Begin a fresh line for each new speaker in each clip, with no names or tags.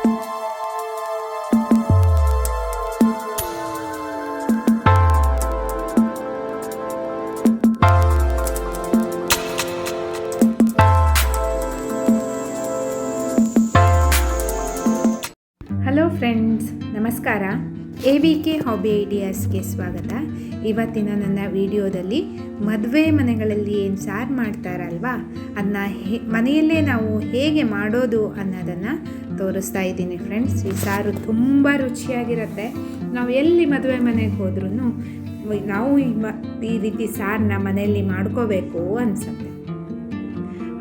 Hello friends ನಮಸ್ಕಾರ. A V K hobby ಐಡಿಯಾಸ್ಗೆ ಸ್ವಾಗತ. ಇವತ್ತಿನ ನನ್ನ ವಿಡಿಯೋದಲ್ಲಿ ಮದುವೆ ಮನೆಗಳಲ್ಲಿ ಏನು ಸಾರು ಮಾಡ್ತಾರಲ್ವಾ? ಅದನ್ನ ಹೇ ಮನೆಯಲ್ಲೇ ನಾವು ಹೇಗೆ ಮಾಡೋದು ಅನ್ನೋದನ್ನು ತೋರಿಸ್ತಾ ಇದ್ದೀನಿ ಫ್ರೆಂಡ್ಸ್ ಈ ಸಾರು ತುಂಬ ರುಚಿಯಾಗಿರುತ್ತೆ. ನಾವು ಎಲ್ಲಿ ಮದುವೆ ಮನೆಗೆ ಹೋದ್ರೂ ನಾವು ಈ ಮ, ಈ ರೀತಿ ಸಾರನ್ನ ಮನೆಯಲ್ಲಿ ಮಾಡ್ಕೋಬೇಕು ಅನಿಸುತ್ತೆ.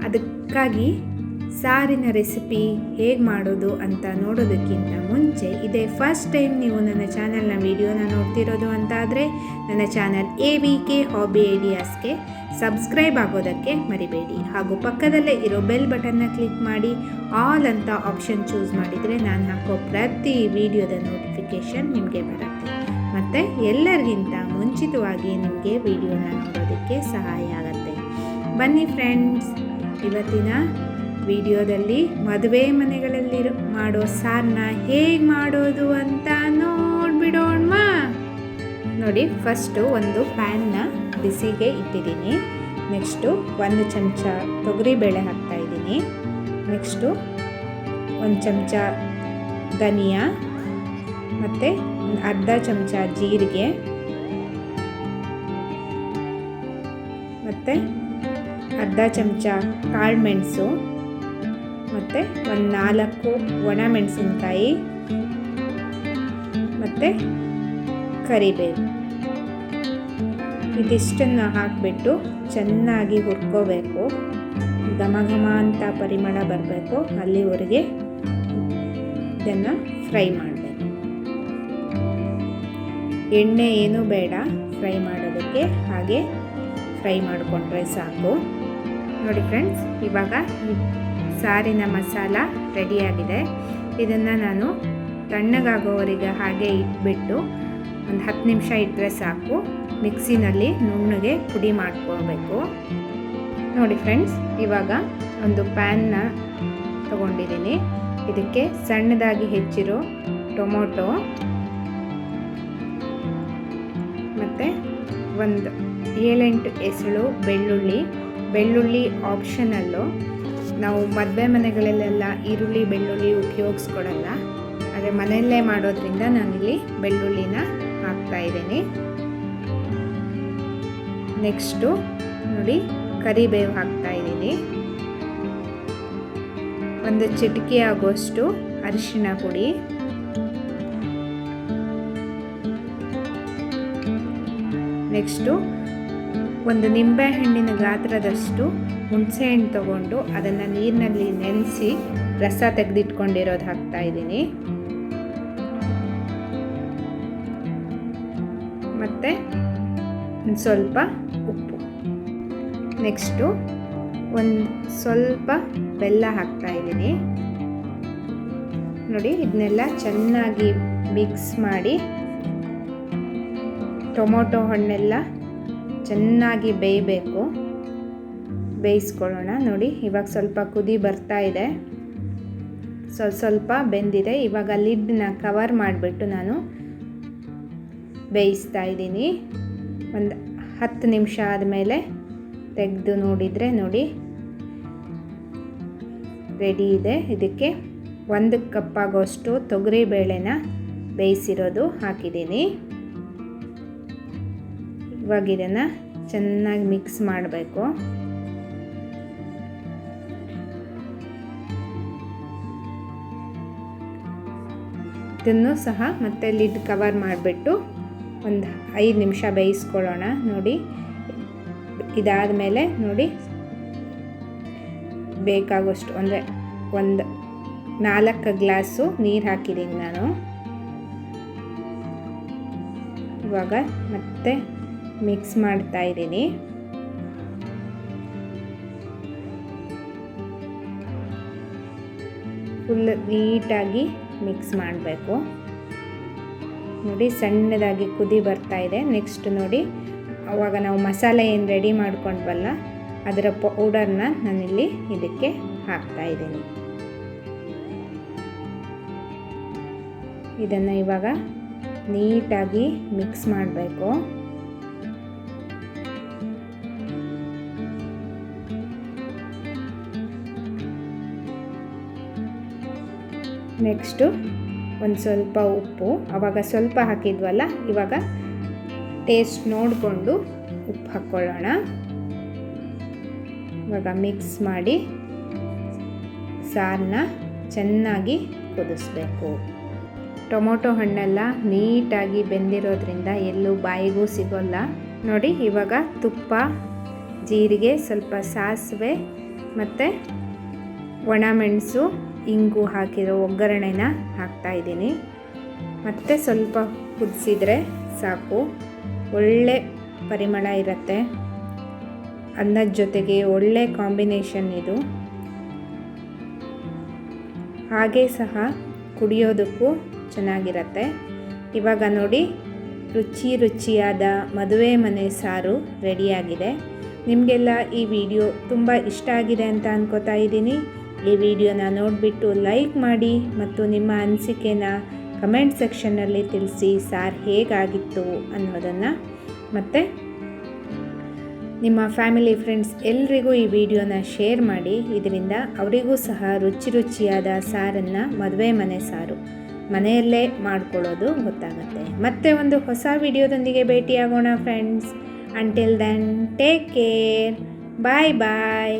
ಅದಕ್ಕಾಗಿ ಸಾರಿನ ರೆಸಿಪಿ ಹೇಗೆ ಮಾಡೋದು ಅಂತ ನೋಡೋದಕ್ಕಿಂತ ಮುಂಚೆ ಇದೇ ಫಸ್ಟ್ ಟೈಮ್ ನೀವು ನನ್ನ ಚಾನಲ್ನ ವಿಡಿಯೋನ ನೋಡ್ತಿರೋದು ಅಂತಾದರೆ ನನ್ನ channel A V K hobby ಐಡಿಯಾಸ್ಗೆ subscribe ಆಗೋದಕ್ಕೆ ಮರಿಬೇಡಿ. ಹಾಗೂ ಪಕ್ಕದಲ್ಲೇ ಇರೋ ಬೆಲ್ ಬಟನ್ನ ಕ್ಲಿಕ್ ಮಾಡಿ, ಆಲ್ ಅಂತ ಆಪ್ಷನ್ ಚೂಸ್ ಮಾಡಿದರೆ ನಾನು ಹಾಕೋ ಪ್ರತಿ ವಿಡಿಯೋದ ನೋಟಿಫಿಕೇಷನ್ ನಿಮಗೆ ಬರುತ್ತೆ. ಮತ್ತು ಎಲ್ಲರಿಗಿಂತ ಮುಂಚಿತವಾಗಿ ನಿಮಗೆ ವಿಡಿಯೋನ ನೋಡೋದಕ್ಕೆ ಸಹಾಯ ಆಗುತ್ತೆ. ಬನ್ನಿ ಫ್ರೆಂಡ್ಸ್, ಇವತ್ತಿನ ವಿಡಿಯೋದಲ್ಲಿ ಮದುವೆ ಮನೆಗಳಲ್ಲಿ ಮಾಡೋ ಸಾರನ್ನ ಹೇಗೆ ಮಾಡೋದು ಅಂತ ನೋಡಿ ಫಸ್ಟು ಒಂದು ಪ್ಯಾನ್ನ ಬಿಸಿಗೆ ಇಟ್ಟಿದ್ದೀನಿ. ನೆಕ್ಸ್ಟು ಒಂದು ಚಮಚ ತೊಗರಿಬೇಳೆ ಹಾಕ್ತಾ ಇದ್ದೀನಿ. ನೆಕ್ಸ್ಟು ಒಂದು ಚಮಚ ಧನಿಯಾ ಮತ್ತು ಅರ್ಧ ಚಮಚ ಜೀರಿಗೆ ಮತ್ತು ಅರ್ಧ ಚಮಚ ಕಾಳುಮೆಣಸು ಮತ್ತು ಒಂದು ನಾಲ್ಕು ಒಣಮೆಣಸಿನ್ಕಾಯಿ ಮತ್ತು ಕರಿಬೇವು. ಇದಿಷ್ಟನ್ನು ಹಾಕಿಬಿಟ್ಟು ಚೆನ್ನಾಗಿ ಹುರ್ಕೋಬೇಕು. ಘಮ ಘಮ ಅಂತ ಪರಿಮಳ ಬರಬೇಕು. ಅಲ್ಲಿವರೆಗೆ ಇದನ್ನು ಫ್ರೈ ಮಾಡಬೇಕು. ಎಣ್ಣೆ ಏನೂ ಬೇಡ, ಫ್ರೈ ಮಾಡೋದಕ್ಕೆ ಹಾಗೆ ಫ್ರೈ ಮಾಡಿಕೊಂಡ್ರೆ ಸಾಕು. ನೋಡಿ ಫ್ರೆಂಡ್ಸ್, ಇವಾಗ ಸಾರಿನ ಮಸಾಲ ರೆಡಿಯಾಗಿದೆ. ಇದನ್ನು ನಾನು ತಣ್ಣಗಾಗೋವರೆಗೆ ಹಾಗೆ ಇಟ್ಬಿಟ್ಟು ಒಂದು ಹತ್ತು ನಿಮಿಷ ಇಟ್ಟರೆ ಸಾಕು. ಮಿಕ್ಸಿನಲ್ಲಿ ನುಣ್ಣಗೆ ಪುಡಿ ಮಾಡ್ಕೋಬೇಕು ನೋಡಿ ಫ್ರೆಂಡ್ಸ್, ಇವಾಗ ಒಂದು ಪ್ಯಾನ್ನ ತಗೊಂಡಿದ್ದೀನಿ. ಇದಕ್ಕೆ ಸಣ್ಣದಾಗಿ ಹೆಚ್ಚಿರೋ ಟೊಮೊಟೊ ಮತ್ತು ಒಂದು ಏಳೆಂಟು ಎಸಳು ಬೆಳ್ಳುಳ್ಳಿ. ಬೆಳ್ಳುಳ್ಳಿ ಆಪ್ಷನಲ್ಲು ನಾವು ಮದುವೆ ಮನೆಗಳಲ್ಲೆಲ್ಲ ಈರುಳ್ಳಿ, ಬೆಳ್ಳುಳ್ಳಿ ಉಪಯೋಗಿಸ್ಕೊಡಲ್ಲ. ಆದರೆ ಮನೆಯಲ್ಲೇ ಮಾಡೋದ್ರಿಂದ ನಾನಿಲ್ಲಿ ಬೆಳ್ಳುಳ್ಳಿನ ಹಾಕ್ತಾ ಇದ್ದೀನಿ. ನೆಕ್ಸ್ಟು ನೋಡಿ ಕರಿಬೇವು ಹಾಕ್ತಾ ಇದ್ದೀನಿ. ಒಂದು ಚಿಟಿಕೆ ಆಗೋಷ್ಟು ಅರಿಶಿಣ ಪುಡಿ. ನೆಕ್ಸ್ಟು ಒಂದು ನಿಂಬೆಹಣ್ಣಿನ ಗಾತ್ರದಷ್ಟು ಹುಣಸೆಹಣ್ಣು ತಗೊಂಡು ಅದನ್ನು ನೀರಿನಲ್ಲಿ ನೆನೆಸಿ ರಸ ತೆಗೆದಿಟ್ಕೊಂಡಿರೋದು ಹಾಕ್ತಾ ಇದ್ದೀನಿ. ಮತ್ತು ಸ್ವಲ್ಪ ಉಪ್ಪು. ನೆಕ್ಸ್ಟು ಒಂದು ಸ್ವಲ್ಪ ಬೆಲ್ಲ ಹಾಕ್ತಾ ಇದ್ದೀನಿ. ನೋಡಿ ಇದನ್ನೆಲ್ಲ ಚೆನ್ನಾಗಿ ಮಿಕ್ಸ್ ಮಾಡಿ ಟೊಮೊಟೊ ಹಣ್ಣೆಲ್ಲ ಚೆನ್ನಾಗಿ ಬೇಯಬೇಕು. ಬೇಯಿಸ್ಕೊಳ್ಳೋಣ. ನೋಡಿ, ಇವಾಗ ಸ್ವಲ್ಪ ಕುದಿ ಬರ್ತಾ ಇದೆ. ಸ್ವಲ್ಪ ಸ್ವಲ್ಪ ಬೆಂದಿದೆ. ಇವಾಗ ಲಿಡ್ನ ಕವರ್ ಮಾಡಿಬಿಟ್ಟು ನಾನು ಬೇಯಿಸ್ತಾ ಇದ್ದೀನಿ. ಒಂದು ಹತ್ತು ನಿಮಿಷ ಆದಮೇಲೆ ತೆಗೆದು ನೋಡಿದರೆ ನೋಡಿ. ರೆಡಿ ಇದೆ. ಇದಕ್ಕೆ ಒಂದು ಕಪ್ಪಾಗೋಷ್ಟು ತೊಗರಿ ಬೇಳೆನ ಬೇಯಿಸಿರೋದು ಹಾಕಿದ್ದೀನಿ. ಇವಾಗ ಇದನ್ನು ಚೆನ್ನಾಗಿ ಮಿಕ್ಸ್ ಮಾಡಬೇಕು. ಇದನ್ನು ಸಹ ಮತ್ತೆ ಲಿಡ್ ಕವರ್ ಮಾಡಿಬಿಟ್ಟು ಒಂದು ಐದು ನಿಮಿಷ ಬೇಯಿಸ್ಕೊಳ್ಳೋಣ, ನೋಡಿ. ಇದಾದ ಮೇಲೆ ನೋಡಿ. ಬೇಕಾಗೋಷ್ಟು ಅಂದರೆ ಒಂದು ನಾಲ್ಕು ಗ್ಲಾಸು ನೀರು ಹಾಕಿದ್ದೀನಿ ನಾನು. ಇವಾಗ ಮತ್ತೆ ಮಿಕ್ಸ್ ಮಾಡ್ತಾ ಇದ್ದೀನಿ. ಫುಲ್ ನೀಟಾಗಿ ಮಿಕ್ಸ್ ಮಾಡಬೇಕು. ನೋಡಿ ಸಣ್ಣದಾಗಿ ಕುದಿ ಬರ್ತಾ ಇದೆ. ನೆಕ್ಸ್ಟ್ ನೋಡಿ, ಅವಾಗ ನಾವು ಮಸಾಲೆ ಏನು ರೆಡಿ ಮಾಡ್ಕೊಂಡ್ವಲ್ಲ, ಅದರ ಪೌಡರ್ನ ನಾನಿಲ್ಲಿ ಇದಕ್ಕೆ ಹಾಕ್ತಾ ಇದ್ದೀನಿ. ಇದನ್ನು ಇವಾಗ ನೀಟಾಗಿ ಮಿಕ್ಸ್ ಮಾಡಬೇಕು. ನೆಕ್ಸ್ಟು ಒಂದು ಸ್ವಲ್ಪ ಉಪ್ಪು ಆವಾಗ ಸ್ವಲ್ಪ ಹಾಕಿದ್ವಲ್ಲ, ಇವಾಗ ಟೇಸ್ಟ್ ನೋಡಿಕೊಂಡು ಉಪ್ಪು ಹಾಕ್ಕೊಳ್ಳೋಣ. ಇವಾಗ ಮಿಕ್ಸ್ ಮಾಡಿ ಸಾರನ್ನ ಚೆನ್ನಾಗಿ ಕುದಿಸ್ಬೇಕು. ಟೊಮೊಟೊ ಹಣ್ಣೆಲ್ಲ ನೀಟಾಗಿ ಬೆಂದಿರೋದ್ರಿಂದ ಎಲ್ಲೂ ಬಾಯಿಗೂ ಸಿಗೋಲ್ಲ. ನೋಡಿ, ಇವಾಗ ತುಪ್ಪ, ಜೀರಿಗೆ, ಸ್ವಲ್ಪ ಸಾಸಿವೆ ಮತ್ತು ಒಣಮೆಣಸು ಇಂಗು ಹಾಕಿರೋ ಒಗ್ಗರಣೆನ ಹಾಕ್ತಾ ಇದ್ದೀನಿ. ಮತ್ತು ಸ್ವಲ್ಪ ಕುದಿಸಿದರೆ ಸಾಕು. ಒಳ್ಳೆ ಪರಿಮಳ ಇರುತ್ತೆ. ಅನ್ನದ ಜೊತೆಗೆ ಒಳ್ಳೆ ಕಾಂಬಿನೇಷನ್ ಇದು. ಹಾಗೆ ಸಹ ಕುಡಿಯೋದಕ್ಕೂ ಚೆನ್ನಾಗಿರುತ್ತೆ. ಇವಾಗ ನೋಡಿ, ರುಚಿ ರುಚಿಯಾದ ಮದುವೆ ಮನೆ ಸಾರು ರೆಡಿಯಾಗಿದೆ. ನಿಮಗೆಲ್ಲ ಈ ವಿಡಿಯೋ ತುಂಬ ಇಷ್ಟ ಆಗಿದೆ ಅಂತ ಅನ್ಕೋತಾ ಇದ್ದೀನಿ. ಈ ವಿಡಿಯೋನ ನೋಡಿಬಿಟ್ಟು ಲೈಕ್ ಮಾಡಿ ಮತ್ತು ನಿಮ್ಮ ಅನಿಸಿಕೆನ ಕಮೆಂಟ್ ಸೆಕ್ಷನ್ನಲ್ಲಿ ತಿಳಿಸಿ ಸಾರ್ ಹೇಗಾಗಿತ್ತು ಅನ್ನೋದನ್ನು. ಮತ್ತು ನಿಮ್ಮ ಫ್ಯಾಮಿಲಿ ಫ್ರೆಂಡ್ಸ್ ಎಲ್ರಿಗೂ ಈ ವಿಡಿಯೋನ ಶೇರ್ ಮಾಡಿ, ಇದರಿಂದ ಅವರಿಗೂ ಸಹ ರುಚಿ ರುಚಿಯಾದ ಸಾರನ್ನು ಮದುವೆ ಮನೆ ಸಾರು ಮನೆಯಲ್ಲೇ ಮಾಡ್ಕೊಳ್ಳೋದು ಗೊತ್ತಾಗುತ್ತೆ. ಮತ್ತೆ ಒಂದು ಹೊಸ ವಿಡಿಯೋದೊಂದಿಗೆ ಭೇಟಿಯಾಗೋಣ friends until then take care bye bye